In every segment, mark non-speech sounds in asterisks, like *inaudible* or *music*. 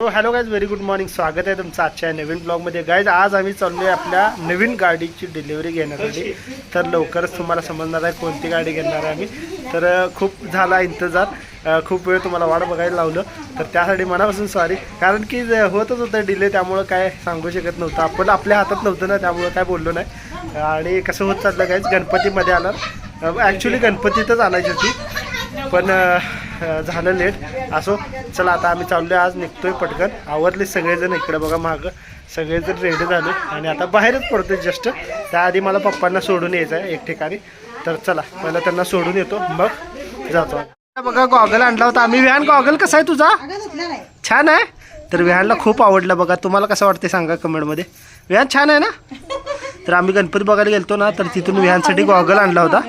Hello guys very good morning स्वागत आहे तुमचं आजच्या नवीन ब्लॉगमध्ये गाईज आज आम्ही चाललो आहे आपल्या नवीन गाडीची डिलिव्हरी घेण्यासाठी. तर लवकरच तुम्हाला समजणार आहे कोणती गाडी घेणार आहे आम्ही. तर खूप झाला इंतजार. खूप वेळ तुम्हाला वाट बघायला लावलं. तर त्यासाठी मनापासून सॉरी कारण की ज- होतच होतं डिले त्यामुळं काय सांगू शकत नव्हतं. आपण आपल्या हातात नव्हतं ना त्यामुळं काय बोललो नाही. आणि कसं होत चाललं गाईज गणपतीमध्ये आलं. ॲक्च्युली गणपतीतच आणायची होती. पण झालं लेट असो चला आता आम्ही चाललो आज निघतोय पटकन. आवरले सगळेजण इकडे बघा मागं. सगळेजण रेडी झाले. आणि आता बाहेरच पडतोय जस्ट त्याआधी मला पप्पांना सोडून यायचं आहे एक ठिकाणी. तर चला पहिला त्यांना सोडून येतो. मग जातो बघा गॉगल आणला होता आम्ही. विहान गॉगल कसा आहे तुझा? छान आहे? तर विहानला खूप आवडलं बघा. तुम्हाला कसं वाटते सांगा कमेंटमध्ये. विहान छान आहे ना? तर आम्ही गणपती बघायला गेलतो ना तर तिथून विहानसाठी गॉगल आणला होता.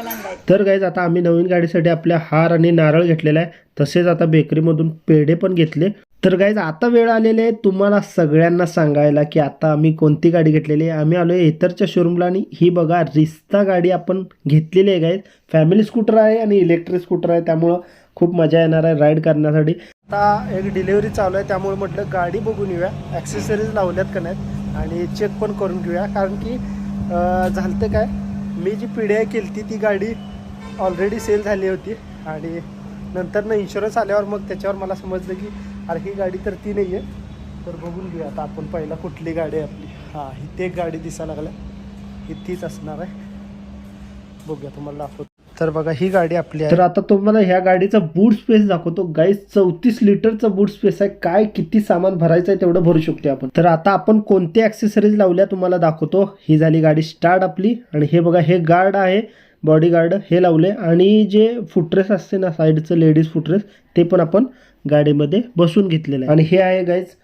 तर गाईज आता आम्ही नवीन गाडीसाठी आपल्या हार आणि नारळ घेतलेला आहे. तसेच आता बेकरीमधून पेढे पण घेतले. तर गाईज आता वेळ आलेली आहे तुम्हाला सगळ्यांना सांगायला की आता आम्ही कोणती गाडी घेतलेली आहे. आम्ही आलो आहे इतरच्या शोरूमला आणि ही बघा रिस्ता गाडी आपण घेतलेली आहे गाईज फॅमिली स्कूटर आहे आणि इलेक्ट्रिक स्कूटर आहे त्यामुळं खूप मजा येणार आहे राईड करण्यासाठी. आता एक डिलिव्हरी चालू आहे त्यामुळे म्हटलं गाडी बघून येऊया. ॲक्सेसरीज लावल्यात का नाहीत? आणि चेक पण करून घेऊया. कारण की अं, झालं काय? मी जी पिढ्या केली ती गाडी ऑलरेडी सेल झाली होती. आणि नंतर ना इन्शुरन्स आल्यावर मग त्याच्यावर मला समजलं की अरे ही गाडी तर ती नाही आहे तर बघून घेऊया. आता आपण पहिला कुठली गाडी आहे आपली. हां ही ते एक गाडी दिसायला लागल्या. ही तीच असणार आहे. बघूया तुम्हाला दाखवतो. तर बघा ही गाडी आपली आहे. तर आता तुम्हाला ह्या गाडीचा बूट स्पेस दाखवतो. गाईस चौतीस लिटरचा बूट स्पेस आहे. काय किती सामान भरायचं आहे तेवढं भरू शकतो आपण. तर आता आपण कोणते ॲक्सेसरीज लावल्या तुम्हाला दाखवतो. ही झाली गाडी स्टार्ट आपली. आणि हे बघा हे गार्ड आहे. बॉडी गार्ड हे लावले. आणि जे फुटरेस असते ना साईडचं लेडीज फुटरेस ते पण आपण गाडीमध्ये बसून घेतलेलं आहे. आणि हे आहे guys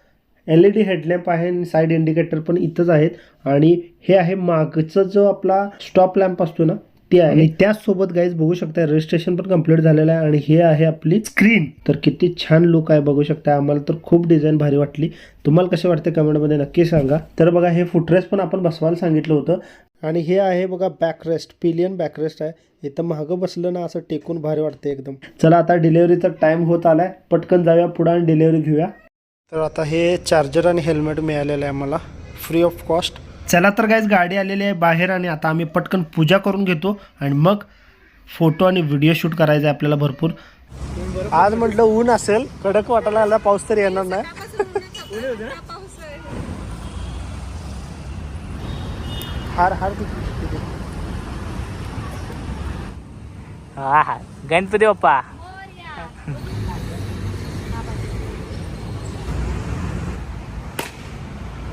L E D headlamp आहे आणि साईड इंडिकेटर पण इथंच आहेत. आणि हे आहे मागचा जो आपला स्टॉप लॅम्प असतो ना ते आहे. आणि त्याचसोबत गाईज बघू शकता रजिस्ट्रेशन पण कंप्लीट झालेलं आहे. आणि हे आहे आपली स्क्रीन तर किती छान लुक आहे बघू शकता आम्हाला तर खूप डिझाईन भारी वाटली. तुम्हाला कसे वाटते कमेंटमध्ये नक्की सांगा. तर बघा हे फुटरेस पण आपण बसवायला सांगितलं होतं. आणि हे आहे बघा बॅकरेस्ट पिलियन बॅकरेस्ट आहे. इथं महागं बसलं ना असं टेकून भारी वाटते एकदम. चला आता डिलेवरीचा टाइम होत आलाय. पटकन जाऊया पुढे आणि डिलेवरी घेऊया. तर आता हे चार्जर आणि हेल्मेट मिळालेलं आहे मला फ्री ऑफ कॉस्ट चला तर गाईज गाडी आलेली आहे बाहेर आणि आता आम्ही पटकन पूजा करून घेतो. आणि मग फोटो आणि व्हिडिओ शूट करायचा आहे आपल्याला भरपूर. आज म्हटलं ऊन असेल कडक वाटायला आला पाऊस तर येणार नाही. *laughs* हार हार? हा हा. गणपती बाप्पा.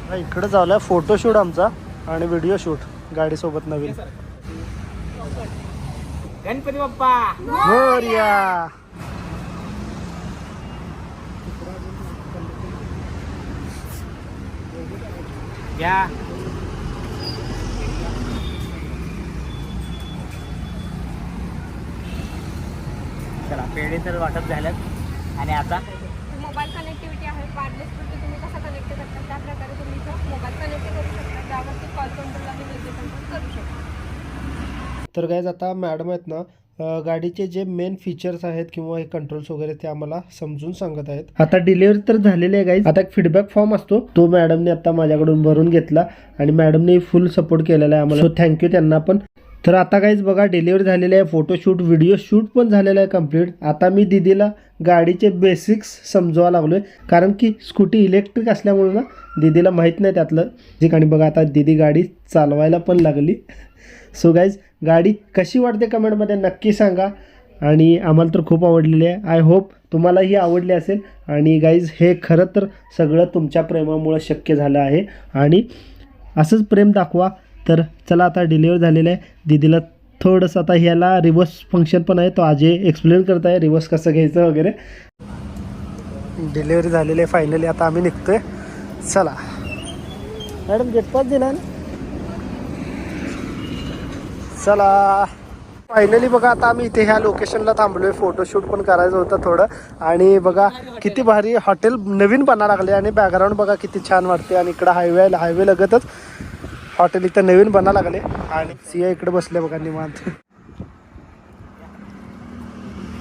हा, इकडं आहे फोटोशूट आमचा आणि व्हिडिओ शूट गाडीसोबत नवीन. गणपती बाप्पा. मोरया. या. चला पेढे तर वाटप झाल्यात. आणि आता? मोबाईल कनेक्टिव्हिटी आहे वायरलेस ब्लूटूथ तुम्ही कसा कनेक्ट करता? त्या प्रकारे तुम्ही इथं मोबाईल कनेक्ट करू शकता. त्यावरती कॉल व्हिडिओ कंट्रोल करू शकता. तर गाईज आता मॅडम आहेत ना गाडीचे जे मेन फीचर्स आहेत किंवा हे कंट्रोल्स वगैरे ते आम्हाला समजून सांगत आहेत. आता डिलिव्हरी तर झालेली आहे गाईज आता एक फीडबॅक फॉर्म असतो. तो मॅडमने आता माझ्याकडून भरून घेतला आणि मॅडमने फुल सपोर्ट केलेला आहे आम्हाला. सो थँक्यू त्यांना पण. तर आता काहीच बघा डिलिव्हरी झालेली आहे फोटोशूट व्हिडिओ शूट पण झालेलं आहे कंप्लीट आता मी दिदीला गाडीचे बेसिक्स समजवा आहे कारण की स्कूटी इलेक्ट्रिक असल्यामुळे ना दीदीला माहीत नाही त्यातलं. ठिकाणी बघा आता दीदी गाडी चालवायला पण लागली. सो गाईज गाडी कशी वाटते कमेंटमध्ये नक्की सांगा. आणि आम्हाला तर खूप आवडलेली आहे. आय होप तुम्हालाही आवडली असेल. आणि गाईज हे खरं तर सगळं तुमच्या प्रेमामुळं शक्य झालं आहे. आणि असंच प्रेम दाखवा. तर चला आता डिलिव्हर झालेलं आहे. दीदीला थोडंसं आता ह्याला रिवर्स फंक्शन पण आहे. तो आजी एक्सप्लेन करत आहे. रिवर्स कसं घ्यायचं वगैरे. डिलिव्हरी झालेली आहे फायनली आता आम्ही निघतोय. चला. मॅडम गेटपास दिला ना? चला. फायनली बघा आता आम्ही इथे ह्या लोकेशनला थांबलो आहे फोटोशूट पण करायचं होतं थोडं. आणि बघा किती भारी हॉटेल नवीन बना लागले. आणि बॅकग्राऊंड बघा किती छान वाटते आणि इकडं हायवे हायवे लगतच. हॉटेल इथं नवीन बना लागले. आणि सिया इकडे बसले बघा निवांत.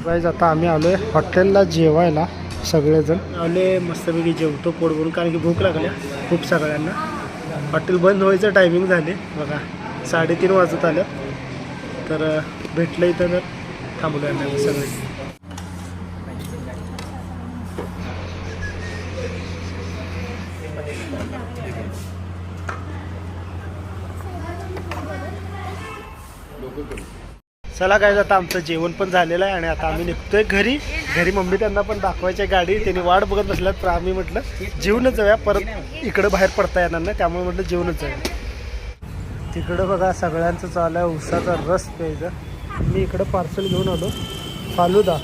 गाईज आता आम्ही आलो आहे हॉटेलला जेवायला सगळेजण. आले मस्तपैकी जेवतो पोट भरून कारण की भूक लागल्या खूप सगळ्यांना. हॉटेल बंद व्हायचं टायमिंग झाले. बघा साडेतीन वाजत आलं. तर भेटलं इथं तर थांबलो आहे आम्ही सगळे. चला काय आता आमचं जेवण पण झालेलं आहे आणि आता आम्ही निघतोय घरी. घरी मम्मी त्यांना पण दाखवायची गाडी. त्यांनी वाट बघत बसल्यात तर आम्ही म्हटलं जेवणच जाऊया परत इकडं बाहेर पडता येणार नाही. त्यामुळे म्हटलं जेवणच जाऊया. तिकडं बघा सगळ्यांचं चालू आहे. उसाचा रस प्यायचा मी इकडं पार्सल घेऊन आलो. फालुदा.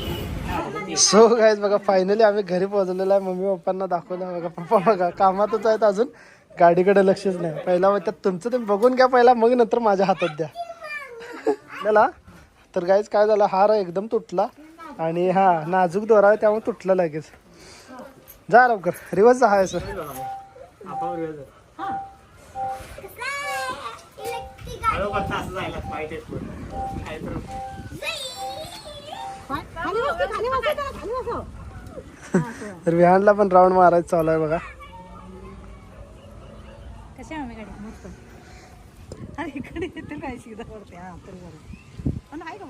सो काय बघा फायनली आम्ही घरी पोहोचलेलो आहे. मम्मी पप्पांना दाखवलं बघा पप्पा बघा कामातच आहेत अजून. गाडीकडे लक्षच नाही. पहिला म्हणतात तुमचं तुम्ही बघून घ्या पहिला मग नंतर माझ्या हातात द्या. *laughs* त्याला तर गाईज काय झालं? हार एकदम तुटला. आणि हा नाजूक दोरा आहे त्यामुळे तुटला लगेच. जा लवकर. रिवर्स जा हाय सर तर विहानला पण राऊंड मारायचं चालू आहे बघा. कशा आम्ही गाडी? मस्त. अरे इकडे येतील काय? शिकता पडते हा तर बरं. पण आहे का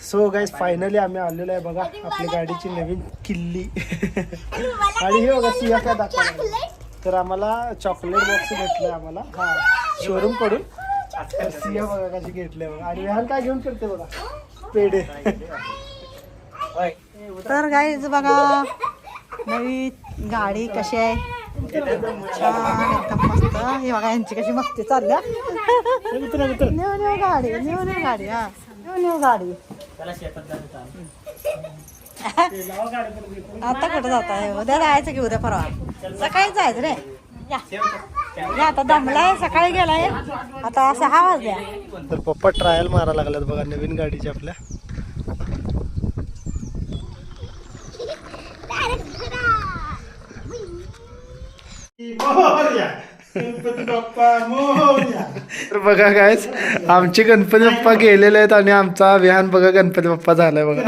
सो गाईज फायनली आम्ही आलेलो आहे बघा आपली गाडीची नवीन किल्ली आणि हे बघा सिया काय दाखवलं तर आम्हाला चॉकलेट बॉक्स भेटलं आम्हाला हा शोरूमकडून तर सिया बघा कशी घेतले बघा आणि विहान काय घेऊन फिरते बघा पेढे तर गाईज बघा नवी गाडी कशी आहे? छान एकदम मस्त हे बघा यांची कशी मस्ती चालल्या हे मित्र गाडी न्यू न्यू गाडी हा न्यू न्यू गाडी आता कुठं जात आहे उद्या जायचं की उद्या परवा सकाळी जायचं रे या या, आता दमलाय सकाळी गेलाय आता सहा वाजल्या तर पप्पा ट्रायल मारा लागल्यात बघा नवीन गाडीची आपल्या. तर बघा काय आमचे गणपती बाप्पा गेलेले आहेत आणि आमचा विहान बघा गणपती बाप्पा झालाय बघा.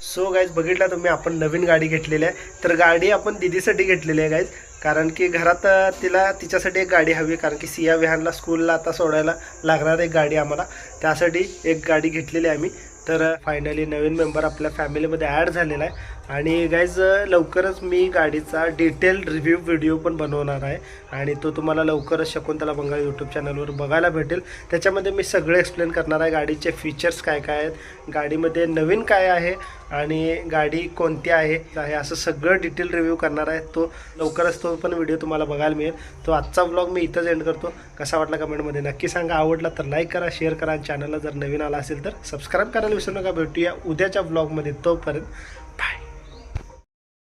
सो गाईज बघितला तुम्ही आपण नवीन गाडी घेतलेली आहे. तर गाडी आपण दिदीसाठी घेतलेली आहे गाईज कारण की घरात तिला तिच्यासाठी एक गाडी हवी कारण की सिया विहानला स्कूलला आता सोडायला लागणार एक गाडी आम्हाला. त्यासाठी एक गाडी घेतलेली आहे आम्ही. तर फायनली नवीन मेंबर आपल्या फॅमिलीमध्ये ॲड झालेला आहे. आणि गाईज लवकरच मी गाडीचा डिटेल रिव्ह्यू व्हिडिओ पण बनवणार आहे. आणि तो तुम्हाला लवकरच शकुंतला बंगाल यूट्यूब चॅनलवर बघायला भेटेल. त्याच्यामध्ये मी सगळं एक्सप्लेन करणार आहे गाडीचे फीचर्स काय काय आहेत गाडीमध्ये नवीन काय आहे आणि गाडी कोणती आहे असं सगळं डिटेल रिव्ह्यू करणार आहे. तो लवकरच तो पण व्हिडिओ तुम्हाला बघायला मिळेल. तो आजचा व्लॉग मी इथंच एंड करतो. कसा वाटला कमेंटमध्ये नक्की सांगा. आवडला तर लाईक करा शेअर करा. आणि चॅनलला जर नवीन आला असेल तर सबस्क्राईब करायला विसरू नका. भेटूया उद्याच्या व्लॉगमध्ये तोपर्यंत.